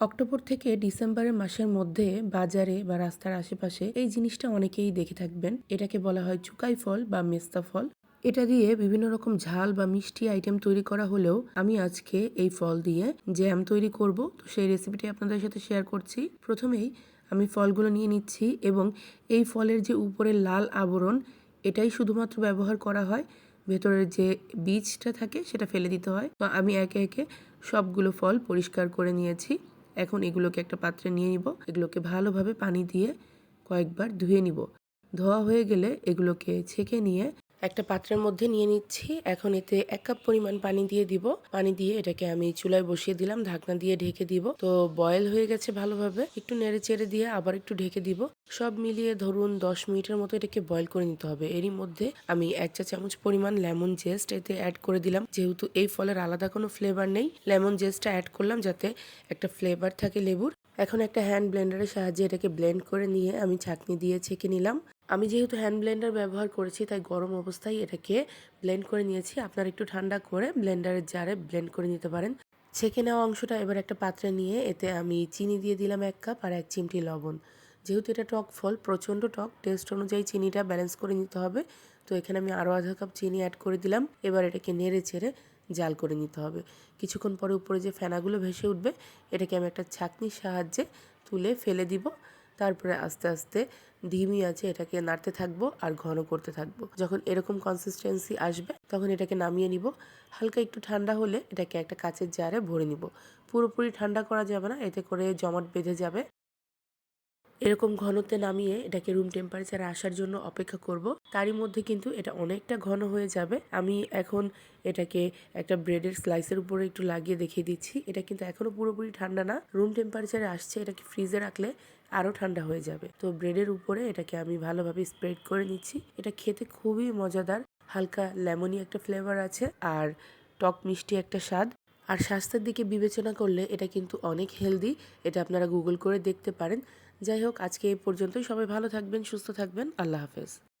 October থেকে ডিসেম্বরের মাসের মধ্যে বাজারে বা রাস্তার আশেপাশে এই জিনিসটা অনেকেই দেখে থাকবেন। এটাকে বলা হয় চুকাই ফল বা মেস্তা ফল। এটা দিয়ে বিভিন্ন রকম ঝাল বা মিষ্টি আইটেম তৈরি করা হলেও আমি আজকে এই ফল দিয়ে জ্যাম তৈরি করব। তো সেই রেসিপিটি আপনাদের সাথে শেয়ার করছি। প্রথমেই আমি ফলগুলো নিয়ে নিচ্ছি এবং এই ফলের যে উপরের লাল আবরণ, এটাই শুধুমাত্র ব্যবহার করা হয়। ভেতরের যে বীজটা থাকে সেটা ফেলে দিতে হয়। তো আমি একে একে সবগুলো ফল পরিষ্কার করে নিয়েছি। এখন এগুলোকে একটা পাত্রে নিয়ে নিব। এগুলোকে ভালোভাবে পানি দিয়ে কয়েকবার ধুয়ে নিব। ধোয়া হয়ে গেলে এগুলোকে ছেঁকে নিয়ে একটা পাত্রের মধ্যে নিয়ে নিচ্ছি। এখন এতে এক কাপ পরিমাণ পানি দিয়ে দিব। পানি দিয়ে এটাকে আমি চুলায় বসিয়ে দিলাম, ঢাকনা দিয়ে ঢেকে দিব। তো বয়েল হয়ে গেছে ভালোভাবে। একটু নেড়ে চেড়ে দিয়ে আবার একটু ঢেকে দিব। সব মিলিয়ে ধরুন দশ মিনিটের মতো এটাকে বয়েল করে নিতে হবে। এরই মধ্যে আমি এক চা চামচ পরিমাণ লেমন জেস্ট এতে অ্যাড করে দিলাম। যেহেতু এই ফলের আলাদা কোনো ফ্লেভার নেই লেমন জেস্টটা অ্যাড করলাম যাতে একটা ফ্লেভার থাকে লেবুর। এখন একটা হ্যান্ড ব্লেন্ডারের সাহায্যে এটাকে ব্লেন্ড করে নিয়ে আমি ছাঁকনি দিয়ে ছেঁকে নিলাম। আমি যেহেতু হ্যান্ড ব্লেন্ডার ব্যবহার করেছি, তাই গরম অবস্থায় এটাকে ব্লেন্ড করে নিয়েছি। আপনারা একটু ঠান্ডা করে ব্লেন্ডারের জারে ব্লেন্ড করে নিতে পারেন। ছেঁকে নেওয়া অংশটা এবার একটা পাত্রে নিয়ে এতে আমি চিনি দিয়ে দিলাম এক কাপ আর এক চিমটি লবণ। যেহেতু এটা টক ফল, প্রচণ্ড টক টেস্ট অনুযায়ী চিনিটা ব্যালেন্স করে নিতে হবে। তো এখানে আমি আরও আধা কাপ চিনি অ্যাড করে দিলাম। এবার এটাকে নেড়ে চেড়ে জাল করে নিতে হবে। কিছুক্ষণ পরে উপরে যে ফেনাগুলো ভেসে উঠবে, এটাকে আমি একটা ছাঁকনির সাহায্যে তুলে ফেলে দিব। তারপরে আস্তে আস্তে ধিমি আছে, এটাকে নাড়তে থাকব আর ঘন করতে থাকব। যখন এরকম কনসিস্টেন্সি আসবে, তখন এটাকে নামিয়ে নিব। হালকা একটু ঠান্ডা হলে এটাকে একটা কাচের জারে ভরে নিব। পুরোপুরি ঠান্ডা করা যাবে না, এতে করে জমাট বেঁধে যাবে। এরকম ঘনত্বে নামিয়ে এটাকে রুম টেম্পারেচারে আসার জন্য অপেক্ষা করব। তারই মধ্যে কিন্তু এটা অনেকটা ঘন হয়ে যাবে। আমি এখন এটাকে একটা ব্রেডের স্লাইসের উপরে একটু লাগিয়ে দেখিয়ে দিচ্ছি। এটা কিন্তু এখনও পুরোপুরি ঠান্ডা না। রুম টেম্পারেচারে আসছে, এটাকে ফ্রিজে রাখলে আরও ঠান্ডা হয়ে যাবে। তো ব্রেডের উপরে এটাকে আমি ভালোভাবে স্প্রেড করে নিচ্ছি। এটা খেতে খুবই মজাদার। হালকা লেমনি একটা ফ্লেভার আছে আর টক মিষ্টি একটা স্বাদ। আর স্বাস্থ্যের দিকে বিবেচনা করলে এটা কিন্তু অনেক হেলদি এটা আপনারা গুগল করে দেখতে পারেন। যাই হোক, আজকে এই পর্যন্তই। সবাই ভালো থাকবেন, সুস্থ থাকবেন। আল্লাহ হাফেজ।